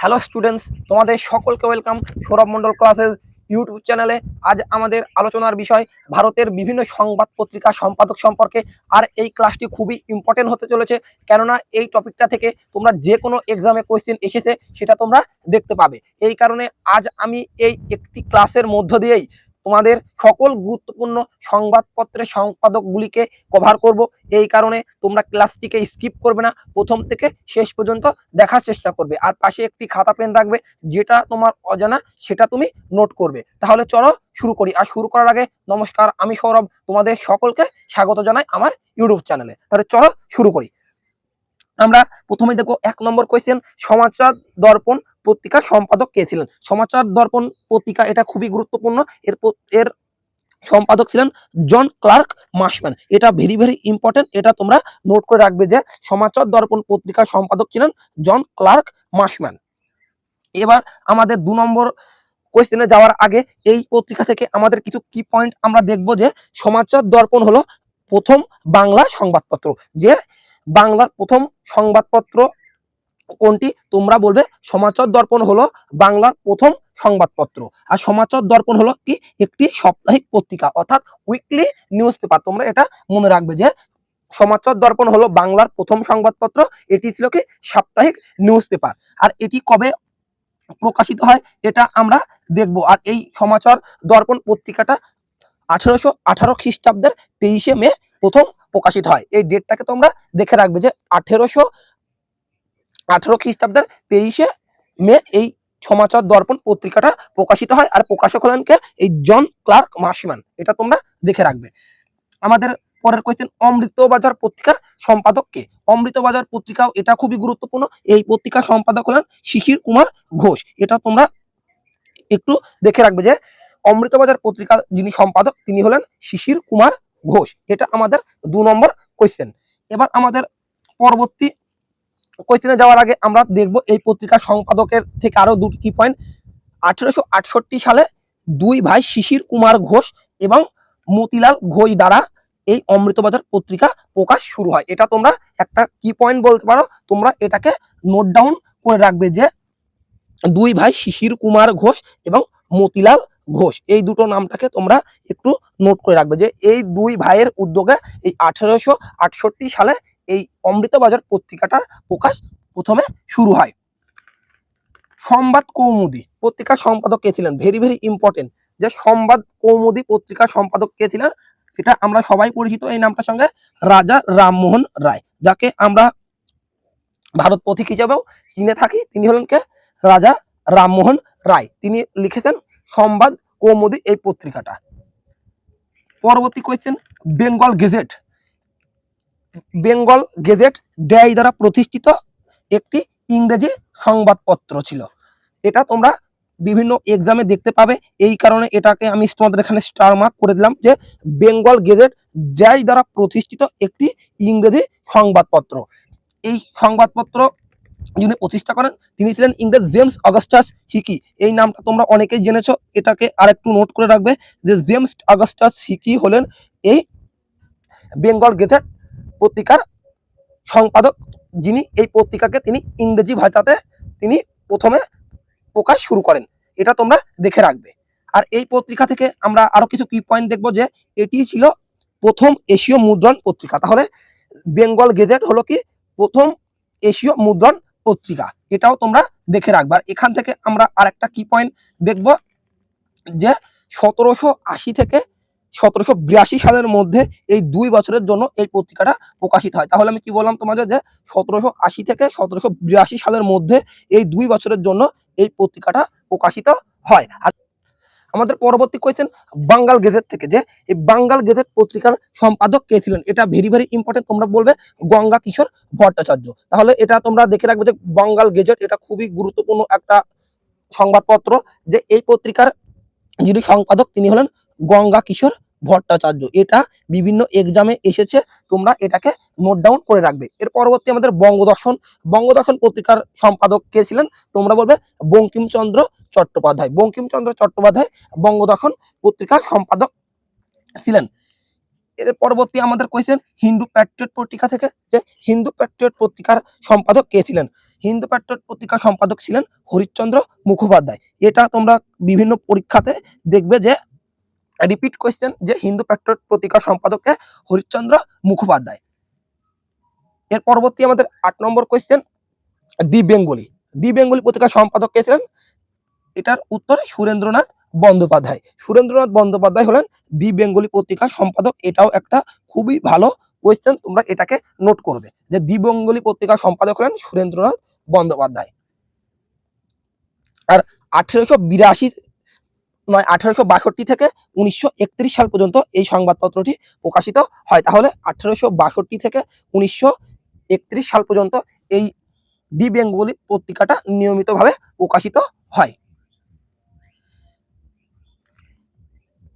Hello students তোমাদের সকলকে welcome Sourav Mondal classes YouTube চ্যানেলে আজ আমাদের আলোচনার বিষয় ভারতের বিভিন্ন সংবাদ পত্রিকা সম্পাদক সম্পর্কে, আর এই ক্লাসটি খুবই ইম্পর্টেন্ট হতে চলেছে। কেননা এই টপিকটা থেকে তোমরা যে কোনো এক্সামে কোয়েশ্চেন এসেছে, সেটা তোমরা দেখতে পাবে। এই কারণে আজ আমি এই একটি ক্লাসের মধ্য দিয়েই তোমাদের সকল গুরুত্বপূর্ণ সংবাদপত্রের সম্পাদকগুলিকে কভার করব। এই কারণে তোমরা ক্লাসটিকে স্কিপ করবে না। প্রথম থেকে শেষ পর্যন্ত দেখার চেষ্টা করবে। আর পাশে একটি খাতা পেন রাখবে, যেটা তোমার অজানা, সেটা তুমি নোট করবে। তাহলে চলো শুরু করি। আর শুরু করার আগে নমস্কার, আমি সৌরভ, তোমাদের সকলকে স্বাগত জানাই আমার ইউটিউব চ্যানেলে তাহলে চলো শুরু করি। আমরা প্রথমে দেখো এক নম্বর কোয়েশ্চেন সমাচার দর্পণ পত্রিকার সম্পাদক কে ছিলেন? সমাচার দর্পণ পত্রিকা এটা খুবই গুরুত্বপূর্ণ। এর এর সম্পাদক ছিলেন জন ক্লার্ক মাসম্যান। এটা ভেরি ভেরি ইম্পর্টেন্ট এটা তোমরা নোট করে রাখবে যে সমাচার দর্পণ পত্রিকার সম্পাদক ছিলেন জন ক্লার্ক মাসম্যান। এবার আমাদের দু নম্বর কোয়েশ্চেনে যাওয়ার আগে এই পত্রিকা থেকে আমাদের কিছু কি পয়েন্ট আমরা দেখব যে সমাচার দর্পণ হলো প্রথম বাংলা সংবাদপত্র। যে বাংলার প্রথম সংবাদপত্র কোনটি? তোমরা বলবে সমাচার দর্পণ হলো বাংলার প্রথম সংবাদপত্র। আর সমাচার দর্পণ হলো কি? একটি সাপ্তাহিক পত্রিকা, অর্থাৎ উইকলি নিউজ পেপার তোমরা এটা মনে রাখবে যে সমাচার দর্পণ হলো বাংলার প্রথম সংবাদপত্র। এটি ছিল কি? সাপ্তাহিক নিউজ পেপার আর এটি কবে প্রকাশিত হয়? এটা আমরা দেখব। আর এই সমাচার দর্পণ পত্রিকাটা আঠারোশো আঠারো খ্রিস্টাব্দের তেইশে মে প্রথম প্রকাশিত হয়। এই ডেটটাকে তোমরা দেখে রাখবে যে আঠেরোশো আঠারো খ্রিস্টাব্দের তেইশে মে এই সমাচার দর্পণ পত্রিকাটা প্রকাশিত হয় আর প্রকাশক হলেন কে? এই জন ক্লার্ক মাসিমান। এটা তোমরা দেখে রাখবে। আমাদের পরের কোয়েশ্চেন অমৃতবাজার পত্রিকার সম্পাদক কে? অমৃতবাজার পত্রিকাও এটা খুবই গুরুত্বপূর্ণ। এই পত্রিকার সম্পাদক হলেন শিশির কুমার ঘোষ। এটা তোমরা একটু দেখে রাখবে যে, অমৃতবাজার পত্রিকা যিনি সম্পাদক, তিনি হলেন শিশির কুমার ঘোষ। এটা আমাদের দু নম্বর কোয়েশ্চেন এবার আমাদের পরবর্তী কোয়েশ্চেনে যাওয়ার আগে আমরা দেখব এই পত্রিকার সম্পাদকের থেকে আরও দুটি কি পয়েন্ট আঠেরোশো আটষট্টি সালে দুই ভাই শিশির কুমার ঘোষ এবং মতিলাল ঘোষ দ্বারা এই অমৃতবাজার পত্রিকা প্রকাশ শুরু হয়। এটা তোমরা একটা কি পয়েন্ট বলতে পারো? তোমরা এটাকে নোট ডাউন করে রাখবে যে দুই ভাই শিশির কুমার ঘোষ এবং মতিলাল ঘোষ, এই দুটো নামটাকে তোমরা একটু নোট করে রাখবে যে এই দুই ভাইয়ের উদ্যোগে এই আঠেরোশো আটষট্টি সালে এই অমৃতবাজার পত্রিকাটার প্রকাশ প্রথমে শুরু হয়। সংবাদ কৌমুদি, পত্রিকার সম্পাদক কে ছিলেন? ভেরি ভেরি ইম্পর্টেন্ট যে সংবাদ কৌমুদি, পত্রিকার সম্পাদক কে ছিলেন? এটা আমরা সবাই পরিচিত এই নামটার সঙ্গে। রাজা রামমোহন রায়, যাকে আমরা ভারত পথিক হিসেবেও চিনে থাকি। তিনি হলেন কে? রাজা রামমোহন রায়। তিনি লিখেছেন সংবাদ কৌমুদি এই পত্রিকাটা। পরবর্তী question Bengal gazette Bengal gazette ড্যাই দ্বারা প্রতিষ্ঠিত একটি ইংরেজি সংবাদপত্র ছিল। এটা তোমরা বিভিন্ন এক্সামে দেখতে পাবে। এই কারণে এটাকে আমি তোমাদের এখানে স্টার মার্ক করে দিলাম যে বেঙ্গল গেজেট ড্যাই দ্বারা প্রতিষ্ঠিত একটি ইংরেজি সংবাদপত্র। এই সংবাদপত্র যিনি প্রতিষ্ঠা করেন, তিনি ছিলেন ইংরেজ জেমস অগাস্টাস হিকি। এই নামটা তোমরা অনেকেই জেনেছো। এটাকে আরেকটু নোট করে রাখবে যে জেমস অগাস্টাস হিকি হলেন এই বেঙ্গল গেজেট পত্রিকার সম্পাদক যিনি এই পত্রিকাকে তিনি ইংরেজি ভাষাতে তিনি প্রথমে প্রকাশ শুরু করেন। এটা তোমরা দেখে রাখবে। আর এই পত্রিকা থেকে আমরা আরও কিছু কি পয়েন্ট দেখব যে এটি ছিল প্রথম এশীয় মুদ্রণ পত্রিকা। তাহলে বেঙ্গল গেজেট হলো কি প্রথম এশীয় মুদ্রণ পত্রিকা। এটাও তোমরা দেখে রাখবে। আর এখান থেকে আমরা আরেকটা কি পয়েন্ট দেখব যে সতেরোশো আশি থেকে সতেরোশো বিরাশি সালের মধ্যে এই দুই বছরের জন্য এই পত্রিকাটা প্রকাশিত হয়। তাহলে আমি কি বললাম তোমাদের যে সতেরোশো আশি থেকে সতেরোশো বিরাশি সালের মধ্যে এই দুই বছরের জন্য এই পত্রিকাটা প্রকাশিত হয়। আর আমাদের পরবর্তী কোয়েশ্চেন বাঙ্গাল গেজেট থেকে যে এই বাঙ্গাল গেজেট পত্রিকার সম্পাদক কে ছিলেন? এটা ভেরি ভেরি ইম্পর্টেন্ট তোমরা বলবে গঙ্গা কিশোর ভট্টাচার্য। তাহলে এটা তোমরা দেখে রাখবে যে বাঙ্গাল গেজেট এটা খুবই গুরুত্বপূর্ণ একটা সংবাদপত্র যে এই পত্রিকার যিনি সম্পাদক তিনি হলেন গঙ্গা কিশোর ভট্টাচার্য। এটা বিভিন্ন এক্সামে এসেছে, তোমরা এটাকে নোট ডাউন করে রাখবে। এর পরবর্তী আমাদের বঙ্গদর্শন। বঙ্গদর্শন পত্রিকার সম্পাদক কে ছিলেন? তোমরা বলবে বঙ্কিমচন্দ্র চট্টোপাধ্যায়। বঙ্কিমচন্দ্র চট্টোপাধ্যায় বঙ্গদর্শন পত্রিকার সম্পাদক ছিলেন। এর পরবর্তী আমাদের কোয়েশ্চেন হিন্দু প্যাট্রিয়ট পত্রিকা থেকে যে হিন্দু প্যাট্রিয়ট পত্রিকার সম্পাদক কে ছিলেন? হিন্দু প্যাট্রিয়ট পত্রিকার সম্পাদক ছিলেন হরিশ্চন্দ্র মুখোপাধ্যায়। এটা তোমরা বিভিন্ন পরীক্ষাতে দেখবে যে রিপিট কোয়েশ্চেন যে হিন্দু প্যাট্রিয়ট পত্রিকার সম্পাদককে হরিশ্চন্দ্র মুখোপাধ্যায়। এর পরবর্তী আমাদের আট নম্বর question the Bengalee. The Bengalee পত্রিকার সম্পাদক কে ছিলেন? এটার উত্তর সুরেন্দ্রনাথ বন্দ্যোপাধ্যায়। সুরেন্দ্রনাথ বন্দ্যোপাধ্যায় হলেন দি বেঙ্গলি পত্রিকার সম্পাদক। এটাও একটা খুবই ভালো কোয়েশ্চেন তোমরা এটাকে নোট করবে। যে দি বেঙ্গলি পত্রিকার সম্পাদক হলেন সুরেন্দ্রনাথ বন্দ্যোপাধ্যায়। আর আঠেরোশো বিরাশি নয়, আঠেরোশো বাষট্টি থেকে উনিশশো একত্রিশ সাল পর্যন্ত এই সংবাদপত্রটি প্রকাশিত হয়। তাহলে আঠারোশো বাষট্টি থেকে উনিশশো একত্রিশ সাল পর্যন্ত এই দি বেঙ্গলি পত্রিকাটা নিয়মিতভাবে প্রকাশিত হয়।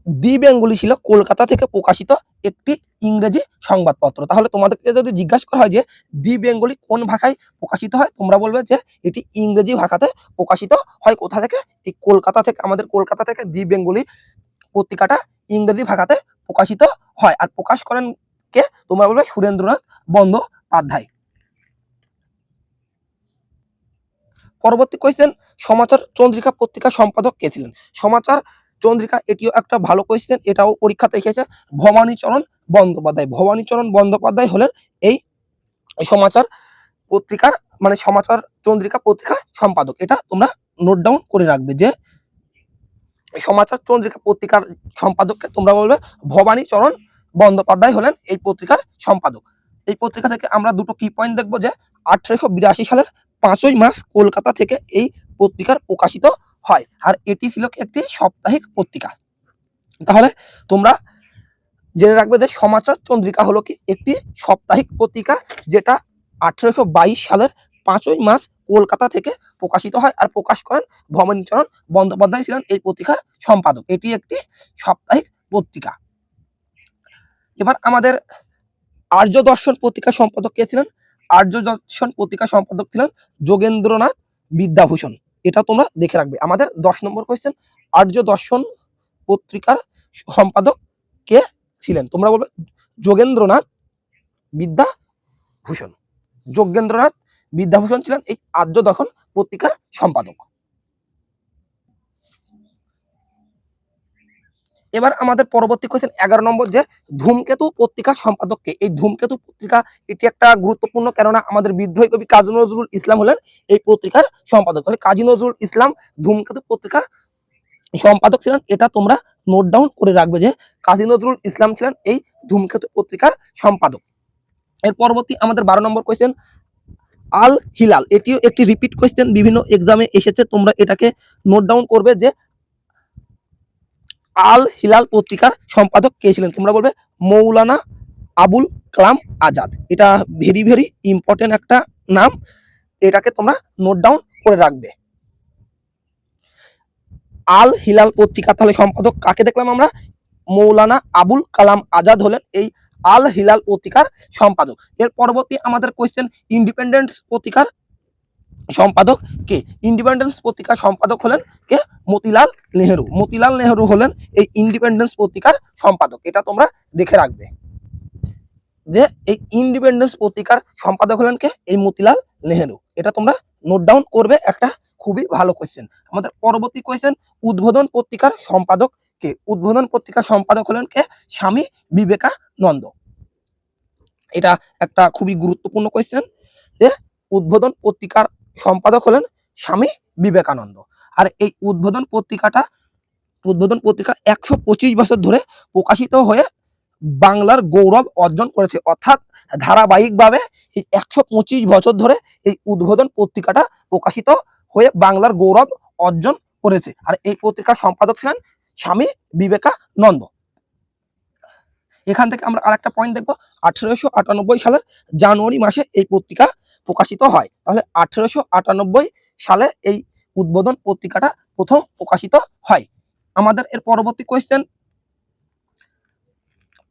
দি বেঙ্গলি ছিল কলকাতা থেকে প্রকাশিত একটি ইংরেজি সংবাদপত্র। তাহলে তোমাদেরকে যদি জিজ্ঞাসা করা হয় যে দি বেঙ্গলি কোন ভাষায় প্রকাশিত হয়, তোমরা বলবে যে এটি ইংরেজি ভাষাতে প্রকাশিত হয়। কোথা থেকে? এই কলকাতা থেকে, আমাদের কলকাতা থেকে দি বেঙ্গলি পত্রিকাটা ইংরেজি ভাষাতে প্রকাশিত হয়। আর প্রকাশ করেন কে? তোমরা বলবে সুরেন্দ্রনাথ বন্দ্যোপাধ্যায়। পরবর্তী কোয়েশ্চেন সমাচার চন্দ্রিকা পত্রিকা সম্পাদক কে ছিলেন? সমাচার চন্দ্রিকা, এটিও একটা ভালো কোয়েশ্চেন এটাও পরীক্ষাতে এসেছে ভবানীচরণ বন্দ্যোপাধ্যায় ভবানীচরণ বন্দ্যোপাধ্যায় হলেন এই সমাচার পত্রিকার মানে সমাচার চন্দ্রিকা পত্রিকার সম্পাদক। এটা তোমরা নোট ডাউন করে রাখবে যে সমাচার চন্দ্রিকা পত্রিকার সম্পাদককে তোমরা বলবে ভবানীচরণ বন্দ্যোপাধ্যায় হলেন এই পত্রিকার সম্পাদক। এই পত্রিকা থেকে আমরা দুটো কি পয়েন্ট দেখব যে আঠারোশো বিরাশি সালের পাঁচই মাস কলকাতা থেকে এই পত্রিকার প্রকাশিত হয়। আর এটি ছিল কি একটি সাপ্তাহিক পত্রিকা। তাহলে তোমরা জেনে রাখবে যে সমাচার চন্দ্রিকা হলো কি একটি সাপ্তাহিক পত্রিকা যেটা আঠারোশো সালের পাঁচই মাস কলকাতা থেকে প্রকাশিত হয় আর প্রকাশ করেন ভবানীচরণ বন্দ্যোপাধ্যায় ছিলেন এই পত্রিকার সম্পাদক। এটি একটি সাপ্তাহিক পত্রিকা। এবার আমাদের আর্য দর্শন পত্রিকার সম্পাদক কে ছিলেন? আর্য দর্শন পত্রিকার সম্পাদক ছিলেন যোগেন্দ্রনাথ বিদ্যাভূষণ। এটা তোমরা দেখে রাখবে। আমাদের দশ নম্বর কোয়েশ্চেন আর্য দর্শন পত্রিকার সম্পাদক কে ছিলেন? তোমরা বলবে যোগেন্দ্রনাথ বিদ্যাভূষণ। যোগেন্দ্রনাথ বিদ্যাভূষণ ছিলেন এই আর্য দর্শন পত্রিকার সম্পাদক। এবার আমাদের পরবর্তী কোয়েশ্চেন এগারো নম্বর যে ধূমকেতু পত্রিকার সম্পাদককে। এই ধূমকেতু পত্রিকা এটি একটা গুরুত্বপূর্ণ, কেননা আমাদের বিদ্রোহী কবি কাজী নজরুল ইসলাম হলেন এই পত্রিকার সম্পাদক। তাহলে কাজী নজরুল ইসলাম ধূমকেতু পত্রিকার সম্পাদক ছিলেন। এটা তোমরা নোট ডাউন করে রাখবে যে কাজী নজরুল ইসলাম ছিলেন এই ধূমকেতু পত্রিকার সম্পাদক। এর পরবর্তী আমাদের বারো নম্বর কোয়েশ্চেন আল হিলাল এটিও একটি রিপিট কোয়েশ্চেন বিভিন্ন এক্সামে এসেছে। তোমরা এটাকে নোট ডাউন করবে যে আল হিলাল পত্রিকার সম্পাদক কে ছিলেন? তোমরা বলবে মৌলানা আবুল কালাম আজাদ। এটা ভেরি ভেরি ইম্পর্টেন্ট একটা নাম। এটাকে তোমরা নোট ডাউন করে রাখবে। আল হিলাল পত্রিকা তাহলে সম্পাদক কাকে দেখলাম আমরা? মৌলানা আবুল কালাম আজাদ হলেন এই আল হিলাল পত্রিকার সম্পাদক। এর পরবর্তী আমাদের কোয়েশ্চেন ইন্ডিপেন্ডেন্স পত্রিকার সম্পাদক কে? ইন্ডিপেন্ডেন্স পত্রিকার সম্পাদক হলেন কে? মতিলাল নেহেরু। মতিলাল নেহেরু হলেন এই ইন্ডিপেন্ডেন্স পত্রিকার সম্পাদক। এটা তোমরা দেখে রাখবে। যে এই ইন্ডিপেন্ডেন্স পত্রিকার সম্পাদক হলেন কে? এই মতিলাল নেহেরু। এটা তোমরা নোট ডাউন করবে একটা খুবই ভালো কোয়েশ্চেন আমাদের পরবর্তী কোয়েশ্চেন উদ্বোধন পত্রিকার সম্পাদক কে? উদ্বোধন পত্রিকার সম্পাদক হলেন কে? স্বামী বিবেকানন্দ। এটা একটা খুবই গুরুত্বপূর্ণ কোয়েশ্চেন যে উদ্বোধন পত্রিকার সম্পাদক হলেন স্বামী বিবেকানন্দ। আর এই উদ্বোধন পত্রিকাটা, উদ্বোধন পত্রিকা একশো পঁচিশ বছর ধরে প্রকাশিত হয়ে বাংলার গৌরব অর্জন করেছে। অর্থাৎ ধারাবাহিকভাবে এই একশো পঁচিশ বছর ধরে এই উদ্বোধন পত্রিকাটা প্রকাশিত হয়ে বাংলার গৌরব অর্জন করেছে। আর এই পত্রিকার সম্পাদক ছিলেন স্বামী বিবেকানন্দ। এখান থেকে আমরা আরেকটা পয়েন্ট দেখব। আঠেরোশো আটানব্বই সালের জানুয়ারি মাসে এই পত্রিকা প্রকাশিত হয়। তাহলে আঠেরোশো আটানব্বই সালে এই উদ্বোধন পত্রিকাটা প্রথম প্রকাশিত হয়। আমাদের এর পরবর্তী কোয়েশ্চেন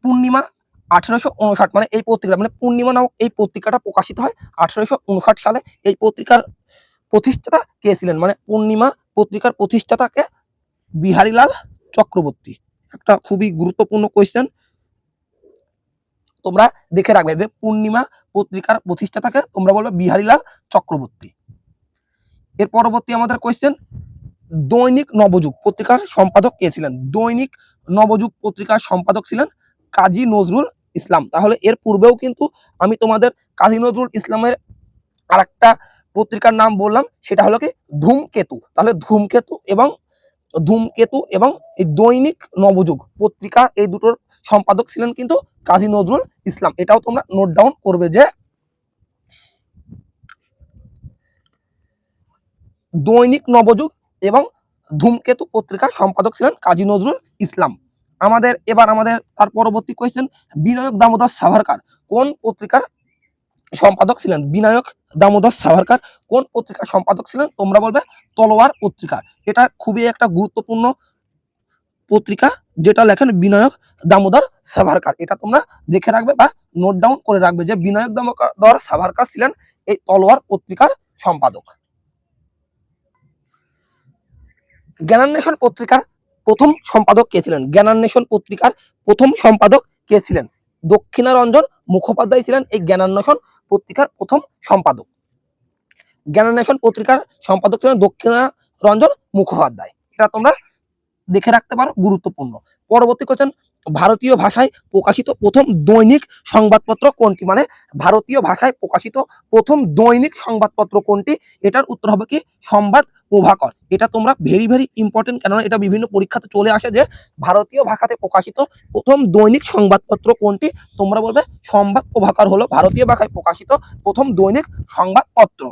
পূর্ণিমা আঠেরোশো উনষাট মানে এই পত্রিকা মানে পূর্ণিমা নামক এই পত্রিকাটা প্রকাশিত হয় আঠেরোশো উনষাট সালে। এই পত্রিকার প্রতিষ্ঠাতা কে ছিলেন? মানে পূর্ণিমা পত্রিকার প্রতিষ্ঠাতাকে বিহারীলাল চক্রবর্তী। একটা খুবই গুরুত্বপূর্ণ কোয়েশ্চেন তোমরা দেখে রাখবে যে পূর্ণিমা পত্রিকার প্রতিষ্ঠাতাকে তোমরা বলবে বিহারীলাল চক্রবর্তী। এর পরবর্তী আমাদের কোয়েশ্চেন দৈনিক নবযুগ পত্রিকার সম্পাদক কে ছিলেন? দৈনিক নবযুগ পত্রিকার সম্পাদক ছিলেন কাজী নজরুল ইসলাম। তাহলে এর পূর্বেও কিন্তু আমি তোমাদের কাজী নজরুল ইসলামের আরেকটা পত্রিকার নাম বললাম, সেটা হলো কি? ধূমকেতু। তাহলে ধূমকেতু এবং ধূমকেতু এবং এই দৈনিক নবযুগ পত্রিকা এই দুটোর সম্পাদক ছিলেন কিন্তু কাজী নজরুল ইসলাম। এটাও তোমরা নোট ডাউন করবে যে দৈনিক নবযুগ এবং ধূমকেতু পত্রিকার সম্পাদক ছিলেন কাজী নজরুল ইসলাম। আমাদের, এবার আমাদের তার পরবর্তী কোয়েশ্চেন বিনায়ক দামোদর সাভারকার কোন পত্রিকার সম্পাদক ছিলেন? বিনায়ক দামোদর সাভারকার কোন পত্রিকার সম্পাদক ছিলেন? তোমরা বলবে তলোয়ার পত্রিকা এটা খুবই একটা গুরুত্বপূর্ণ পত্রিকা যেটা লেখেন বিনায়ক দামোদর সাভারকার। এটা তোমরা দেখে রাখবে বা নোট ডাউন করে রাখবে যে বিনায়ক দামোদর সাভারকার ছিলেন এই তলোয়ার পত্রিকার সম্পাদক। জ্ঞানান্বেষণ পত্রিকার প্রথম সম্পাদক কে ছিলেন? জ্ঞানান্বেষণ পত্রিকার প্রথম সম্পাদক কে ছিলেন? দক্ষিণারঞ্জন মুখোপাধ্যায় ছিলেন এই জ্ঞানান্বেষণ পত্রিকার প্রথম সম্পাদক। জ্ঞানান্বেষণ পত্রিকার সম্পাদক ছিলেন দক্ষিণারঞ্জন মুখোপাধ্যায়। এটা তোমরা দেখে রাখতে পারো, গুরুত্বপূর্ণ। পরবর্তী কোশ্চেন ভারতীয় ভাষায় প্রকাশিত প্রথম দৈনিক সংবাদপত্র কোনটি? মানে ভারতীয় ভাষায় প্রকাশিত প্রথম দৈনিক সংবাদপত্র কোনটি? এটার উত্তর হবে কি? সংবাদ প্রভাকর। এটা তোমরা ভেরি ভেরি ইম্পর্টেন্ট কেননা এটা বিভিন্ন পরীক্ষাতে চলে আসে যে ভারতীয় ভাষাতে প্রকাশিত প্রথম দৈনিক সংবাদপত্র কোনটি? তোমরা বলবে, সংবাদ প্রভাকর হলো ভারতীয় ভাষায় প্রকাশিত প্রথম দৈনিক সংবাদপত্র।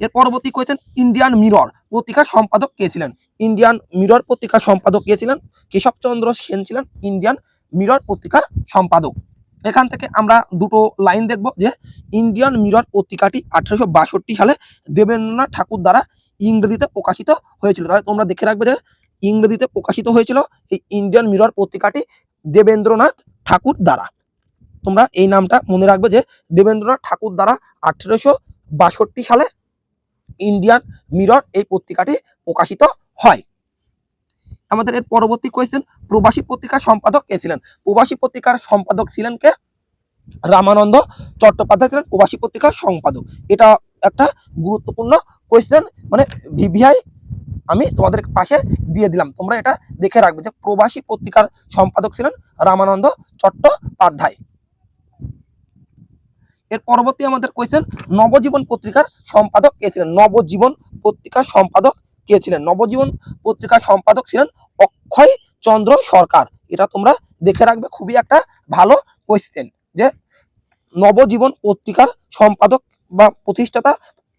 এর পরবর্তী কোয়েশ্চেন ইন্ডিয়ান মিরর পত্রিকার সম্পাদক কে ছিলেন? ইন্ডিয়ান মিরর পত্রিকার সম্পাদক কে ছিলেন? কেশবচন্দ্র সেন ছিলেন ইন্ডিয়ান মিরর পত্রিকার সম্পাদক। এখান থেকে আমরা দুটো লাইন দেখব যে ইন্ডিয়ান মিরর পত্রিকাটি আঠারোশো সালে দেবেন্দ্রনাথ ঠাকুর দ্বারা ইংরেজিতে প্রকাশিত হয়েছিল। তাহলে তোমরা দেখে রাখবে যে, ইংরেজিতে প্রকাশিত হয়েছিল এই ইন্ডিয়ান মিরর পত্রিকাটি দেবেন্দ্রনাথ ঠাকুর দ্বারা। তোমরা এই নামটা মনে রাখবে যে, দেবেন্দ্রনাথ ঠাকুর দ্বারা আঠারোশো সালে ইন্ডিয়ান মিরর এই পত্রিকাটি প্রকাশিত হয়। আমাদের এর পরবর্তী কোয়েশ্চেন প্রবাসী পত্রিকার সম্পাদক কে ছিলেন? প্রবাসী পত্রিকার সম্পাদক ছিলেন কে? রামানন্দ চট্টোপাধ্যায় ছিলেন প্রবাসী পত্রিকার সম্পাদক। এটা একটা গুরুত্বপূর্ণ কোয়েশ্চেন মানে ভিভিআই আমি তোমাদের পাশে দিয়ে দিলাম। তোমরা এটা দেখে রাখবে যে প্রবাসী পত্রিকার সম্পাদক ছিলেন রামানন্দ চট্টোপাধ্যায়। এর পরবর্তী আমাদের কোয়েশ্চেন নবজীবন পত্রিকার সম্পাদক কে ছিলেন? নবজীবন পত্রিকার সম্পাদক কে ছিলেন? নবজীবন পত্রিকার সম্পাদক ছিলেন অক্ষয় চন্দ্র সরকার। এটা তোমরা দেখে রাখবে, খুবই একটা ভালো কোয়েশ্চেন যে নবজীবন পত্রিকার সম্পাদক বা প্রতিষ্ঠাতা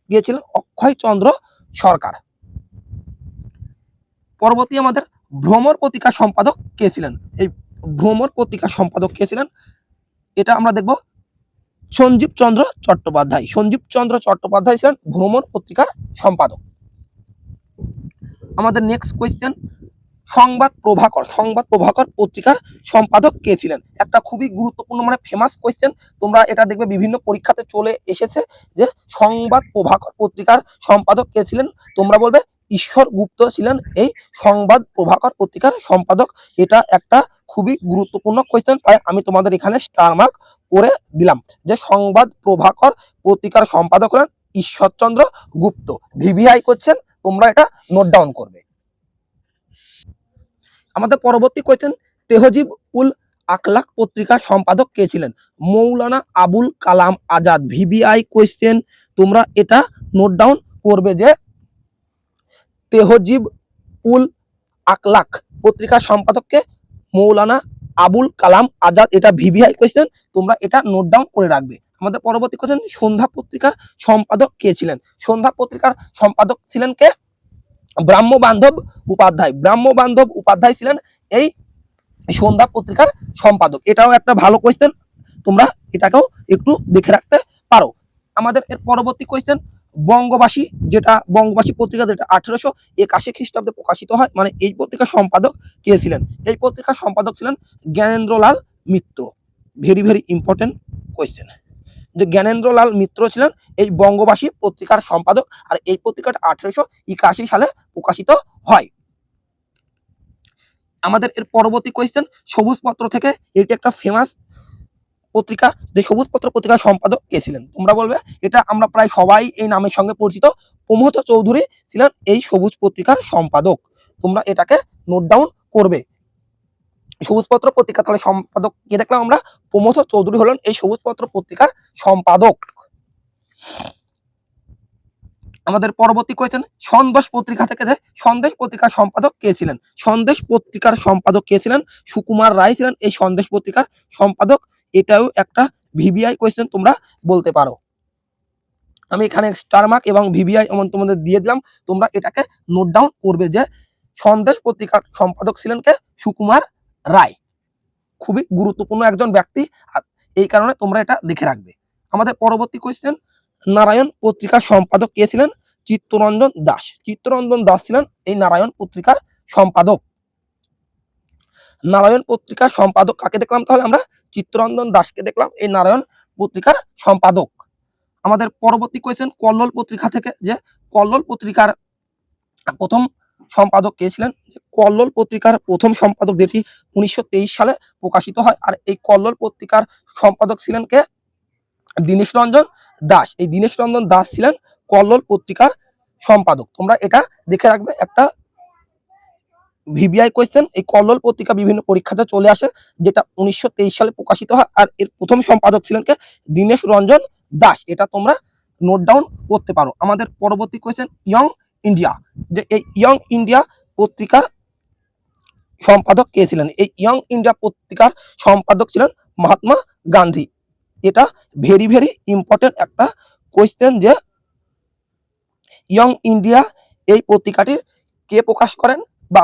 গিয়েছিলেন অক্ষয় চন্দ্র সরকার। পরবর্তী আমাদের ভ্রমর পত্রিকার সম্পাদক কে ছিলেন? এই ভ্রমর পত্রিকার সম্পাদক কে ছিলেন? এটা আমরা দেখব সঞ্জীব চন্দ্র চট্টোপাধ্যায়। সঞ্জীব চন্দ্র চট্টোপাধ্যায় ছিলেন ভ্রমর পত্রিকার সম্পাদক। আমাদের নেক্সট কোয়েশ্চেন সংবাদ প্রভাকর। সংবাদ প্রভাকর পত্রিকার সম্পাদক কে ছিলেন? একটা খুবই গুরুত্বপূর্ণ মানে ফেমাস কোয়েশ্চেন তোমরা এটা দেখবে বিভিন্ন পরীক্ষাতে চলে এসেছে যে সংবাদ প্রভাকর পত্রিকার সম্পাদক কে ছিলেন? তোমরা বলবে ঈশ্বর গুপ্ত ছিলেন এই সংবাদ প্রভাকর পত্রিকার সম্পাদক। এটা একটা খুবই গুরুত্বপূর্ণ কোয়েশ্চেন তাই আমি তোমাদের এখানে স্টার মার্ক করে দিলাম। যে সংবাদ প্রভাকর পত্রিকার সম্পাদক হলেন ঈশ্বরচন্দ্র গুপ্ত। ভিভিআই করছেন, তোমরা এটা নোট ডাউন করবে। আমাদের পরবর্তী কোয়েশ্চেন তেহজিব উল আকলাক পত্রিকার সম্পাদক কে ছিলেন? মৌলানা আবুল কালাম আজাদ। ভিভিআই কোয়েশ্চেন তোমরা এটা নোট ডাউন করবে যে তেহজিব উল আকলাক পত্রিকার সম্পাদককে মৌলানা আবুল কালাম আজাদ, এটা ভিভিআই কোয়েশ্চেন তোমরা এটা নোট ডাউন করে রাখবে। আমাদের পরবর্তী কোয়েশ্চেন সন্ধ্যা পত্রিকার সম্পাদক কে ছিলেন? সন্ধ্যা পত্রিকার সম্পাদক ছিলেন কে? ব্রাহ্ম বান্ধব উপাধ্যায়। ব্রাহ্ম বান্ধব উপাধ্যায় ছিলেন এই সন্ধ্যা পত্রিকার সম্পাদক। এটাও একটা ভালো কোয়েশ্চেন তোমরা এটাকেও একটু দেখে রাখতে পারো। আমাদের এর পরবর্তী কোয়েশ্চেন বঙ্গবাসী, যেটা বঙ্গবাসী পত্রিকা যেটা আঠেরোশো একাশি খ্রিস্টাব্দে প্রকাশিত হয় মানে এই পত্রিকার সম্পাদক কে ছিলেন? এই পত্রিকার সম্পাদক ছিলেন Gyanendralal Mitra. Very very important question যে জ্ঞানেন্দ্রলাল মিত্র ছিলেন এই বঙ্গবাসী পত্রিকার সম্পাদক, আর এই পত্রিকাটা আঠেরোশো একাশি সালে প্রকাশিত হয়। আমাদের এর পরবর্তী কোয়েশ্চেন সবুজ পত্র থেকে এটি একটা ফেমাস পত্রিকা, যে সবুজ পত্র পত্রিকার সম্পাদক কে ছিলেন? তোমরা বলবে, এটা আমরা প্রায় সবাই এই নামের সঙ্গে পরিচিত। প্রমথ চৌধুরী ছিলেন এই সবুজ পত্রিকার সম্পাদক। তোমরা এটাকে নোট ডাউন করবে। সবুজ পত্র পত্রিকা তাহলে সম্পাদক কে দেখলাম আমরা? প্রমথ চৌধুরী হলেন এই সবুজ পত্র পত্রিকার সম্পাদক। আমাদের পরবর্তী কোয়েশ্চেন সন্দেশ পত্রিকা থেকে যে সন্দেশ পত্রিকার সম্পাদক কে ছিলেন? সন্দেশ পত্রিকার সম্পাদক কে ছিলেন? সুকুমার রায় ছিলেন এই সন্দেশ পত্রিকার সম্পাদক। এটাও একটা ভিভিআই কোয়েশ্চেন তোমরা বলতে পারো। আমি এখানে স্টার মার্ক এবং ভিভিআই এমন তোমাদের দিয়ে দিলাম, তোমরা এটাকে নোট ডাউন করবে যে সন্দেশ পত্রিকার সম্পাদক ছিলেন কে? সুকুমার রায়। খুবই গুরুত্বপূর্ণ একজন ব্যক্তি আর এই কারণে তোমরা এটা দেখে রাখবে। আমাদের পরবর্তী কোয়েশ্চেন নারায়ণ পত্রিকার সম্পাদক কে ছিলেন? চিত্তরঞ্জন দাস। চিত্তরঞ্জন দাস ছিলেন এই নারায়ণ পত্রিকার সম্পাদক। নারায়ণ পত্রিকার সম্পাদক কাকে দেখলাম তাহলে আমরা? চিত্তরঞ্জন দাসকে দেখলাম, এই নারায়ণ পত্রিকার সম্পাদক। আমাদের পরবর্তী কোয়েশ্চেন কল্লোল পত্রিকা থেকে, যে কল্লোল পত্রিকার প্রথম সম্পাদক কে ছিলেন? কল্লোল পত্রিকার প্রথম সম্পাদক যেটি উনিশশো তেইশ সালে প্রকাশিত হয়, আর এই কল্লোল পত্রিকার সম্পাদক ছিলেন কে? দীনেশ রঞ্জন দাস। এই দীনেশ রঞ্জন দাস ছিলেন কল্লোল পত্রিকার সম্পাদক। তোমরা এটা দেখে রাখবে, একটা ভিভিআই কোয়েশ্চেন এই কল্লোল পত্রিকা বিভিন্ন পরীক্ষাতে চলে আসে, যেটা উনিশশো তেইশ সালে প্রকাশিত হয়, আর এর প্রথম সম্পাদক ছিলেন কে? দীনেশ রঞ্জন দাস। এটা তোমরা নোট ডাউন করতে পারো। আমাদের পরবর্তী কোয়েশ্চেন ইয়ং ইন্ডিয়া যে এই ইয়ং ইন্ডিয়া পত্রিকার সম্পাদক কে ছিলেন? এই ইয়ং ইন্ডিয়া পত্রিকার সম্পাদক ছিলেন মহাত্মা গান্ধী। এটা ভেরি ভেরি ইম্পর্টেন্ট একটা কোয়েশ্চেন যে ইয়ং ইন্ডিয়া এই পত্রিকাটির কে প্রকাশ করেন? বা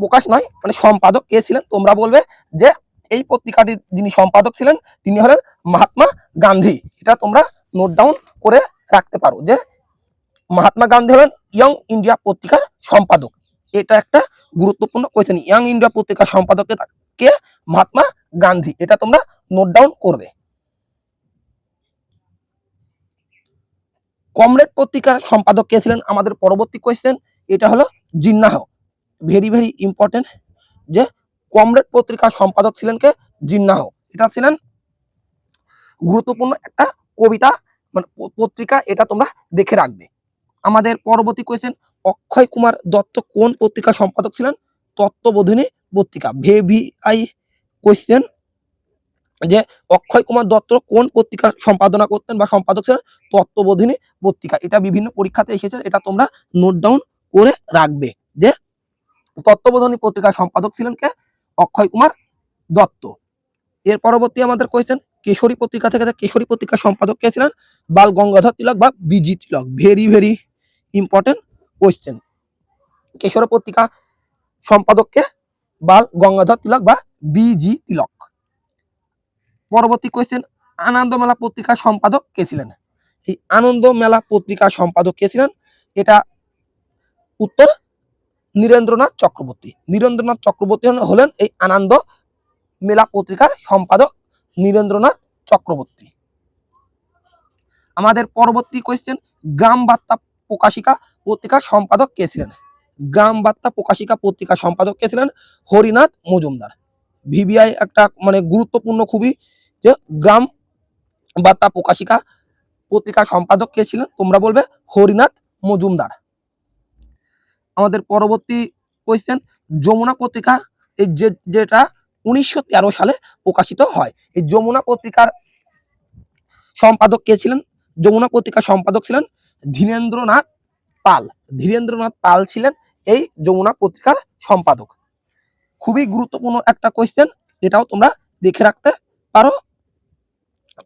প্রকাশ নয় মানে সম্পাদক কে ছিলেন? তোমরা বলবে যে এই পত্রিকাটির যিনি সম্পাদক ছিলেন, তিনি হলেন মহাত্মা গান্ধী। এটা তোমরা নোট ডাউন করে রাখতে পারো যে মহাত্মা গান্ধী হলেন ইয়ং ইন্ডিয়া পত্রিকার সম্পাদক। এটা একটা গুরুত্বপূর্ণ কোয়েশ্চেন ইয়ং ইন্ডিয়া পত্রিকার সম্পাদক কে কে? মহাত্মা গান্ধী। এটা তোমরা নোট ডাউন করবে। কমরেড পত্রিকার সম্পাদক কে ছিলেন? আমাদের পরবর্তী কোয়েশ্চেন এটা হলো জিন্নাহ। ভেরি ভেরি ইম্পর্টেন্ট যে কমরেড পত্রিকার সম্পাদক ছিলেন কে? জিন্নাহ। এটা ছিলেন গুরুত্বপূর্ণ একটা কবিতা মানে পত্রিকা, এটা তোমরা দেখে রাখবে। আমাদের পরবর্তী কোয়েশ্চেন অক্ষয় কুমার দত্ত কোন পত্রিকার সম্পাদক ছিলেন? তত্ত্ববোধিনী পত্রিকা। ভেভিআই কোয়েশ্চেন যে অক্ষয় কুমার দত্ত কোন পত্রিকার সম্পাদনা করতেন বা সম্পাদক ছিলেন? তত্ত্ববোধিনী পত্রিকা। এটা বিভিন্ন পরীক্ষাতে এসেছে, এটা তোমরা নোট ডাউন করে রাখবে যে তত্ত্ববোধনী পত্রিকার সম্পাদক ছিলেন কে? অক্ষয় কুমার দত্ত। এর পরবর্তী আমাদের কোয়েশ্চেন কেশরী পত্রিকা থেকে কেশরী পত্রিকার সম্পাদক কে ছিলেন? বাল গঙ্গাধর তিলক বা BG Tilak. Very very important question Kesari পত্রিকা সম্পাদককে বাল গঙ্গাধর তিলক বা বিজি তিলক। পরবর্তী কোয়েশ্চেন আনন্দমেলা পত্রিকার সম্পাদক কে ছিলেন? এই আনন্দ মেলা পত্রিকার সম্পাদক কে ছিলেন? এটা উত্তর নীরেন্দ্রনাথ চক্রবর্তী। নীরেন্দ্রনাথ চক্রবর্তী হলেন- এই আনন্দ মেলা পত্রিকার সম্পাদক নীরেন্দ্রনাথ চক্রবর্তী। আমাদের পরবর্তী কোয়েশ্চেন গ্রাম বার্তা প্রকাশিকা পত্রিকার সম্পাদক কে ছিলেন? গ্রাম বার্তা প্রকাশিকা পত্রিকার সম্পাদক কে ছিলেন? হরিনাথ মজুমদার। ভিবিআই একটা মানে গুরুত্বপূর্ণ খুবই যে গ্রাম বার্তা প্রকাশিকা পত্রিকার সম্পাদক কে ছিলেন? তোমরা বলবে হরিনাথ মজুমদার। আমাদের পরবর্তী কোয়েশ্চেন যমুনা পত্রিকা এই যে, যেটা উনিশশো তেরো সালে প্রকাশিত হয়। এই যমুনা পত্রিকার সম্পাদক কে ছিলেন? যমুনা পত্রিকার সম্পাদক ছিলেন ধীরেন্দ্রনাথ পাল। ধীরেন্দ্রনাথ পাল ছিলেন এই যমুনা পত্রিকার সম্পাদক। খুবই গুরুত্বপূর্ণ একটা কোয়েশ্চেন এটাও তোমরা দেখে রাখতে পারো।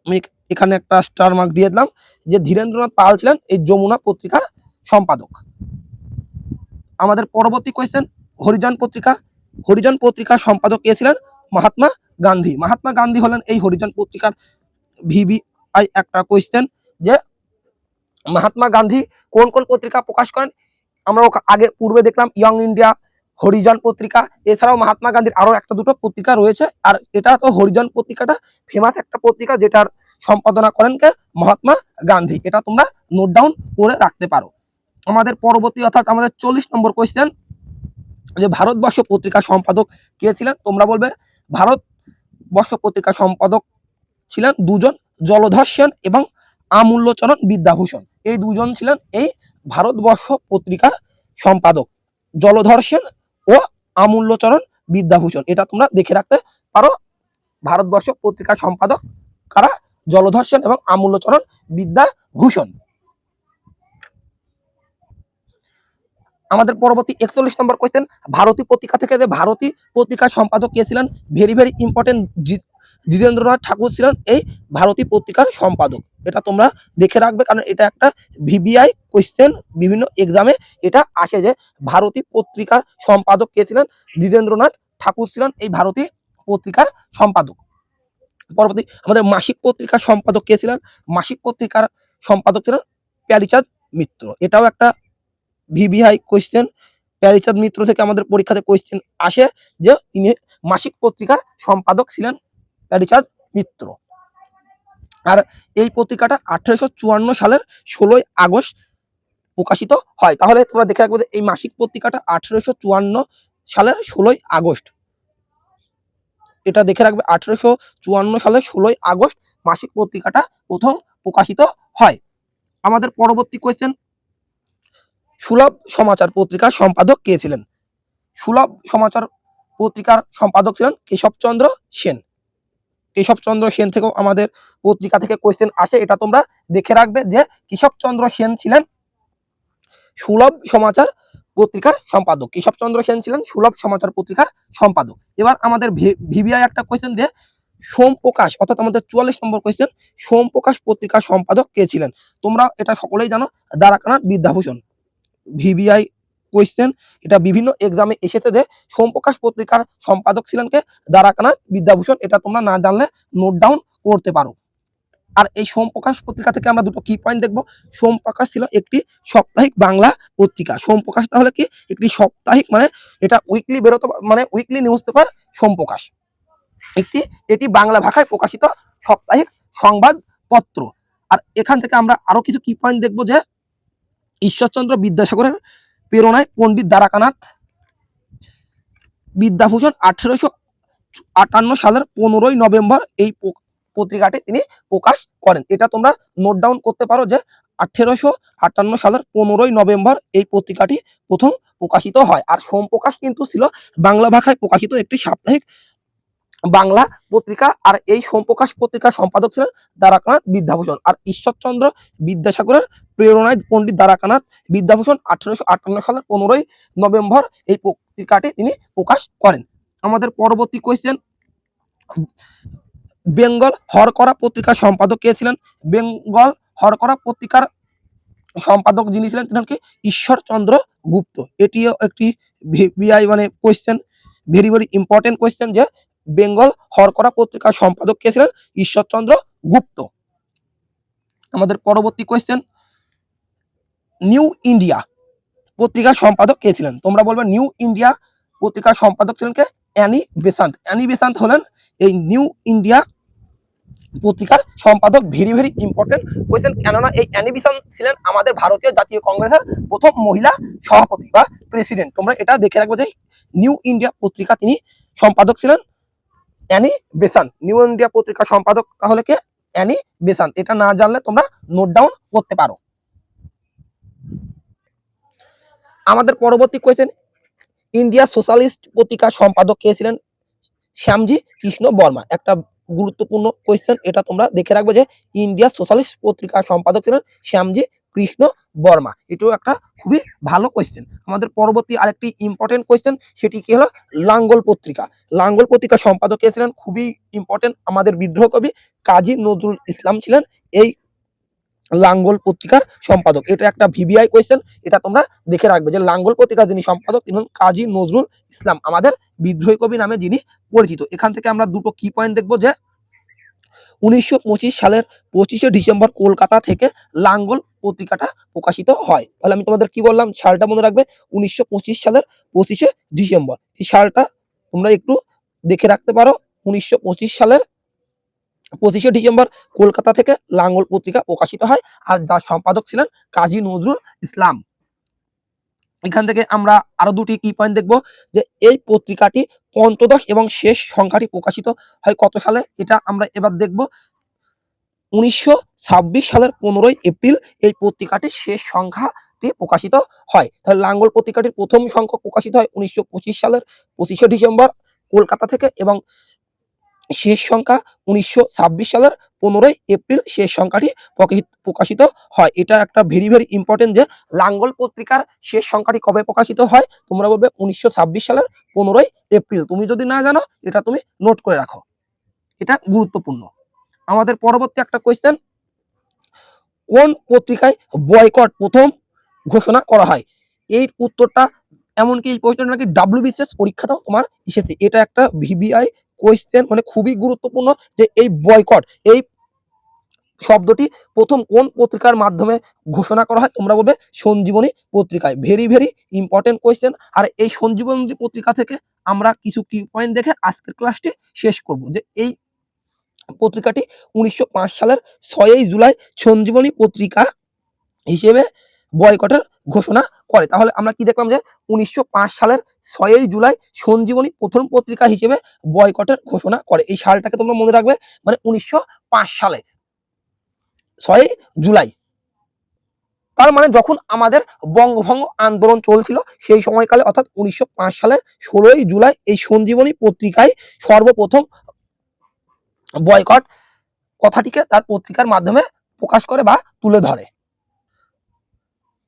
আমি এখানে একটা স্টার মার্ক দিয়ে দিলাম যে, ধীরেন্দ্রনাথ পাল ছিলেন এই যমুনা পত্রিকার সম্পাদক। আমাদের পরবর্তী কোয়েশ্চেন হরিজন পত্রিকা, হরিজন পত্রিকার সম্পাদক কে ছিলেন? মহাত্মা গান্ধী। মহাত্মা গান্ধী হলেন এই হরিজন পত্রিকার ভিবিআই একটা কোয়েশ্চেন যে মহাত্মা গান্ধী কোন কোন পত্রিকা প্রকাশ করেন? আমরা আগে পূর্বে দেখলাম ইয়ং ইন্ডিয়া হরিজন পত্রিকা। এছাড়াও মহাত্মা গান্ধীর আরও একটা দুটো পত্রিকা রয়েছে। আর এটা তো হরিজন পত্রিকাটা ফেমাস একটা পত্রিকা যেটার সম্পাদনা করেন কে? মহাত্মা গান্ধী। এটা তোমরা নোট ডাউন করে রাখতে পারো। আমাদের পরবর্তী অর্থাৎ আমাদের চল্লিশ নম্বর কোয়েশ্চেন যে ভারতবর্ষ পত্রিকা সম্পাদক কে ছিলেন? তোমরা বলবে, ভারতবর্ষ পত্রিকা সম্পাদক ছিলেন দুজন জলধর সেন এবং আমূল্যচরণ বিদ্যাভূষণ। এই দুজন ছিলেন এই ভারতবর্ষ পত্রিকার সম্পাদক, জলধর সেন ও আমূল্যচরণ বিদ্যাভূষণ। এটা তোমরা দেখে রাখতে পারো, ভারতবর্ষ পত্রিকার সম্পাদক কারা? জলধর সেন এবং আমূল্যচরণ বিদ্যাভূষণ। আমাদের পরবর্তী একচল্লিশ নম্বর কোয়েশ্চেন ভারতী পত্রিকা থেকে যে ভারতী পত্রিকার সম্পাদক কে ছিলেন? Very very important Dwijendranath Thakur ছিলেন এই ভারতী পত্রিকার সম্পাদক। এটা তোমরা দেখে রাখবে কারণ এটা একটা ভিবিআই কোয়েশ্চেন বিভিন্ন এক্সামে এটা আসে যে ভারতী পত্রিকার সম্পাদক কে ছিলেন? দ্বিজেন্দ্রনাথ ঠাকুর ছিলেন এই ভারতী পত্রিকার সম্পাদক। পরবর্তী আমাদের মাসিক পত্রিকার সম্পাদক কে ছিলেন? মাসিক পত্রিকার সম্পাদক ছিলেন প্যারিচাঁদ মিত্র। এটাও একটা ভিভিআই কোয়েশ্চেন প্যারিচাঁদ মিত্র থেকে আমাদের পরীক্ষাতে কোয়েশ্চেন আসে, যে তিনি মাসিক পত্রিকার সম্পাদক ছিলেন প্যারিচাঁদ মিত্র। আর এই পত্রিকাটা আঠারোশো চুয়ান্ন সালের ষোলোই আগস্ট প্রকাশিত হয়। তাহলে তোমরা দেখে রাখবে এই মাসিক পত্রিকাটা আঠারোশো চুয়ান্ন সালের ষোলোই আগস্ট। এটা দেখে রাখবে আঠারোশো চুয়ান্ন সালের ষোলোই আগস্ট মাসিক পত্রিকাটা প্রথম প্রকাশিত হয়। আমাদের পরবর্তী কোয়েশ্চেন সুলভ সমাচার পত্রিকার সম্পাদক কে ছিলেন? সুলভ সমাচার পত্রিকার সম্পাদক ছিলেন কেশবচন্দ্র সেন। কেশবচন্দ্র সেন থেকেও আমাদের পত্রিকা থেকে কোয়েশ্চেন আসে, এটা তোমরা দেখে রাখবে যে কেশবচন্দ্র সেন ছিলেন সুলভ সমাচার পত্রিকার সম্পাদক। কেশবচন্দ্র সেন ছিলেন সুলভ সমাচার পত্রিকার সম্পাদক। এবার আমাদের ভিভিআই একটা কোয়েশ্চেন দিয়ে সোম প্রকাশ, অর্থাৎ আমাদের চুয়াল্লিশ নম্বর কোয়েশ্চেন সোম প্রকাশ পত্রিকার সম্পাদক কে ছিলেন? তোমরা এটা সকলেই জানো, দ্বারাকানাথ বিদ্যাভূষণ। ভিভিআই কোয়েশ্চেন এটা বিভিন্ন এক্সামে এসেছে যে সোমপ্রকাশ পত্রিকার সম্পাদক ছিলেন কে? দ্বারাকানাথ বিদ্যাভূষণ। এটা তোমরা না জানলে নোট ডাউন করতে পারো। আর এই সোমপ্রকাশ পত্রিকা থেকে আমরা দুটো কি পয়েন্ট দেখব। সোমপ্রকাশ ছিল একটি সাপ্তাহিক বাংলা পত্রিকা। সোমপ্রকাশ তাহলে কি? একটি সাপ্তাহিক মানে এটা উইকলি বেরোতো মানে উইকলি নিউজ পেপার সোমপ্রকাশ একটি, এটি বাংলা ভাষায় প্রকাশিত সাপ্তাহিক সংবাদপত্র। আর এখান থেকে আমরা আরও কিছু কি পয়েন্ট দেখব যে ঈশ্বরচন্দ্র বিদ্যাসাগরের প্রেরণায় পণ্ডিত দ্বারাকানাথ বিদ্যাভূষণ আঠেরোশো আটান্ন সালের পনেরোই নভেম্বর এই পত্রিকাটি তিনি প্রকাশ করেন। এটা তোমরা নোট ডাউন করতে পারো যে আঠেরোশো আটান্ন সালের পনেরোই নভেম্বর এই পত্রিকাটি প্রথম প্রকাশিত হয়। আর সোম প্রকাশ কিন্তু ছিল বাংলা ভাষায় প্রকাশিত একটি সাপ্তাহিক বাংলা পত্রিকা। আর এই সোমপ্রকাশ পত্রিকার সম্পাদক ছিলেন দ্বারাকানাথ বিদ্যাভূষণ। আর ঈশ্বরচন্দ্র বিদ্যাসাগরের প্রেরণায় পণ্ডিত দ্বারাকানাথ বিদ্যাভূষণ আঠারোশো আটান্ন সালের পনেরোই নভেম্বর এই পত্রিকাটি তিনি প্রকাশ করেন। আমাদের পরবর্তী কোয়েশ্চেন বেঙ্গল হরকরা পত্রিকার সম্পাদক কে ছিলেন? বেঙ্গল হরকরা পত্রিকার সম্পাদক যিনি ছিলেন, তিনি কি? ঈশ্বরচন্দ্র গুপ্ত। এটিও একটি ভিআই মানে question very very important question যে বেঙ্গল হরকরা পত্রিকার সম্পাদক কে ছিলেন? ঈশ্বরচন্দ্র গুপ্ত। আমাদের পরবর্তী কোয়েশ্চেন নিউ ইন্ডিয়া পত্রিকার সম্পাদক কে ছিলেন? তোমরা বলবে নিউ ইন্ডিয়া পত্রিকার সম্পাদক ছিলেন কে? অ্যানি বেসান্ত অ্যানি বেসান্ত হলেন এই নিউ ইন্ডিয়া পত্রিকার সম্পাদক। ভেরি ভেরি ইম্পর্টেন্ট কোয়েশ্চেন কেননা এই অ্যানি বেসান্ত ছিলেন আমাদের ভারতীয় জাতীয় কংগ্রেসের প্রথম মহিলা সভাপতি বা প্রেসিডেন্ট তোমরা এটা দেখে রাখবে যে নিউ ইন্ডিয়া পত্রিকা তিনি সম্পাদক ছিলেন অ্যানি বেসান্ত নিউ ইন্ডিয়া পত্রিকার সম্পাদক তাহলে কে? অ্যানি বেসান্ত এটা না জানলে তোমরা নোট ডাউন করতে পারো। আমাদের পরবর্তী কোয়েশ্চেন ইন্ডিয়া সোশ্যালিস্ট পত্রিকার সম্পাদক কে ছিলেন? শ্যামজি কৃষ্ণ বর্মা। একটা গুরুত্বপূর্ণ কোয়েশ্চেন এটা তোমরা দেখে রাখবে যে ইন্ডিয়া সোশ্যালিস্ট পত্রিকার সম্পাদক ছিলেন শ্যামজি কৃষ্ণ বর্মা। এটাও একটা খুবই ভালো কোয়েশ্চেন আমাদের পরবর্তী আরেকটি ইম্পর্টেন্ট কোয়েশ্চেন সেটি কি হলো? লাঙ্গল পত্রিকা। লাঙ্গল পত্রিকার সম্পাদক কে ছিলেন? খুবই ইম্পর্টেন্ট আমাদের বিদ্রোহ কবি কাজী নজরুল ইসলাম ছিলেন। এই লাঙ্গল পত্রিকার সম্পাদক। এটা একটা ভিভিআই কোয়েশ্চেন এটা তোমরা দেখে রাখবে যে লাঙ্গল পত্রিকার যিনি সম্পাদক তিনি কাজী নজরুল ইসলাম, আমাদের বিদ্রোহী কবি নামে যিনি পরিচিত। এখান থেকে আমরা দুটো কি পয়েন্ট দেখব যে উনিশশো পঁচিশ সালের পঁচিশে ডিসেম্বর কলকাতা থেকে লাঙ্গল পত্রিকাটা প্রকাশিত হয়। তাহলে আমি তোমাদের কি বললাম? সালটা মনে রাখবে উনিশশো পঁচিশ সালের পঁচিশে ডিসেম্বর। এই সালটা তোমরা একটু দেখে রাখতে পারো। উনিশশো পঁচিশ সালের পঁচিশে ডিসেম্বর কলকাতা থেকে লাঙ্গল পত্রিকা প্রকাশিত হয় আর যার সম্পাদক ছিলেন কাজী নজরুল ইসলাম। এখান থেকে আমরা আরও দুটি কি পয়েন্ট দেখব যে এই পত্রিকাটি পঞ্চদশ এবং শেষ সংখ্যাটি প্রকাশিত হয় কত সালে এটা আমরা এবার দেখব। উনিশশো ছাব্বিশ সালের পনেরোই এপ্রিল এই পত্রিকাটির শেষ সংখ্যাটি প্রকাশিত হয়। তাহলে লাঙ্গল পত্রিকাটির প্রথম সংখ্যক প্রকাশিত হয় উনিশশো পঁচিশ সালের পঁচিশে ডিসেম্বর কলকাতা থেকে এবং শেষ সংখ্যা উনিশশো ছাব্বিশ সালের পনেরোই এপ্রিল শেষ সংখ্যাটি প্রকাশিত- হয়। এটা একটা ভেরি ভেরি ইম্পর্টেন্ট যে লাঙ্গল পত্রিকার শেষ সংখ্যাটি কবে প্রকাশিত হয়? তোমরা বলবে উনিশশো ছাব্বিশ সালের পনেরোই এপ্রিল। তুমি যদি না জানো, এটা তুমি নোট করে রাখো। এটা গুরুত্বপূর্ণ। আমাদের পরবর্তী একটা কোয়েশ্চেন কোন পত্রিকায় বয়কট প্রথম ঘোষণা করা হয়? এই উত্তরটা, এমনকি এই প্রশ্নটা নাকি ডাব্লিউবিসিএস পরীক্ষাতেও তোমার এসেছে। এটা একটা ভিবিআই কোয়েশ্চেন মানে খুবই গুরুত্বপূর্ণ যে এই বয়কট এই শব্দটি প্রথম কোন পত্রিকার মাধ্যমে ঘোষণা করা হয়? তোমরা বলবে সঞ্জীবনী পত্রিকায়। ভেরি ভেরি ইম্পর্টেন্ট কোয়েশ্চেন আর এই সঞ্জীবনী পত্রিকা থেকে আমরা কিছু কি পয়েন্ট দেখে আজকের ক্লাসটি শেষ করব যে এই পত্রিকাটি উনিশশো পাঁচ সালের ছয়ই জুলাই সঞ্জীবনী পত্রিকা হিসেবে বয়কটের ঘোষণা করে। তাহলে আমরা কি দেখলাম যে উনিশশো পাঁচ সালের ছয়ই জুলাই সঞ্জীবনী প্রথম পত্রিকা হিসেবে বয়কটের ঘোষণা করে। এই সালটাকে তোমরা মনে রাখবে মানে উনিশশো পাঁচ সালে, ছয়ই জুলাই। তার মানে যখন আমাদের বঙ্গভঙ্গ আন্দোলন চলছিল, সেই সময়কালে অর্থাৎ উনিশশো পাঁচ সালের ষোলোই জুলাই এই সঞ্জীবনী পত্রিকায় সর্বপ্রথম বয়কট কথাটিকে তার পত্রিকার মাধ্যমে প্রকাশ করে বা তুলে ধরে।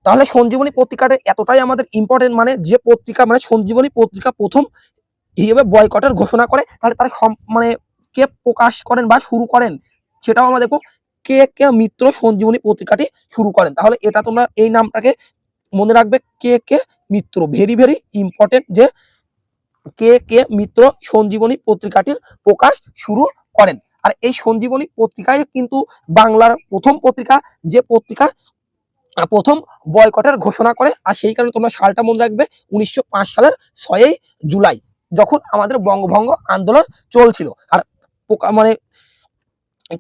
তাহলে সঞ্জীবনী পত্রিকাটা এতটাই আমাদের ইম্পর্টেন্ট মানে যে পত্রিকা মানে সঞ্জীবনী পত্রিকা প্রথম হিসেবে বয়কটের ঘোষণা করে, তাহলে তার মানে কে প্রকাশ করেন বা শুরু করেন, সেটাও আমরা দেখব। কে কে মিত্র সঞ্জীবনী পত্রিকাটি শুরু করেন? তাহলে এটা তোমরা এই নামটাকে মনে রাখবে, K K Mitra. Very very important যে কে কে মিত্র সঞ্জীবনী পত্রিকাটির প্রকাশ শুরু করেন। আর এই সঞ্জীবনী পত্রিকায় কিন্তু বাংলার প্রথম পত্রিকা যে পত্রিকা প্রথম বয়কটের ঘোষণা করে, আর সেই কারণে তোমরা সালটা মনে রাখবে, উনিশশো পাঁচ সালের ছয়ই জুলাই, যখন আমাদের বঙ্গভঙ্গ আন্দোলন চলছিল। আর মানে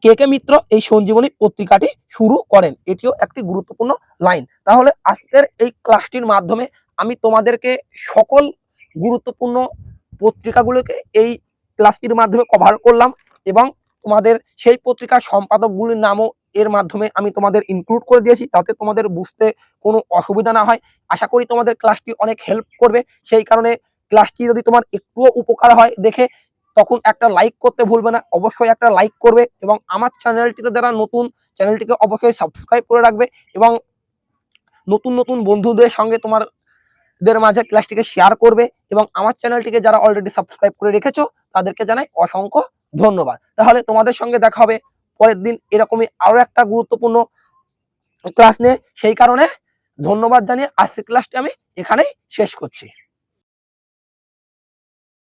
কে কে মিত্র এই সঞ্জীবনী পত্রিকাটি শুরু করেন, এটিও একটি গুরুত্বপূর্ণ লাইন। তাহলে আজকের এই ক্লাসটির মাধ্যমে আমি তোমাদেরকে সকল গুরুত্বপূর্ণ পত্রিকাগুলোকে এই ক্লাসটির মাধ্যমে কভার করলাম এবং তোমাদের সেই পত্রিকার সম্পাদকগুলির নামও এর মাধ্যমে আমি তোমাদের ইনক্লুড করে দিয়েছি, তাতে তোমাদের বুঝতে কোনো অসুবিধা না হয়। আশা করি তোমাদের ক্লাসটি অনেক হেল্প করবে। সেই কারণে ক্লাসটি যদি তোমার একটুও উপকার হয় দেখে, তখন একটা লাইক করতে ভুলবে না। অবশ্যই একটা লাইক করবে এবং আমার চ্যানেলটিতে যারা নতুন চ্যানেলটিকে অবশ্যই সাবস্ক্রাইব করে রাখবে এবং নতুন নতুন বন্ধুদের সঙ্গে তোমাদের মাঝে ক্লাসটিকে শেয়ার করবে এবং আমার চ্যানেলটিকে যারা অলরেডি সাবস্ক্রাইব করে রেখেছো, তাদেরকে জানাই অসংখ্য ধন্যবাদ। তাহলে তোমাদের সঙ্গে দেখা হবে পরের দিন এরকমই আরও একটা গুরুত্বপূর্ণ ক্লাস নিয়ে, সেই কারণে ধন্যবাদ জানিয়ে আজকের ক্লাসটি আমি এখানেই শেষ করছি।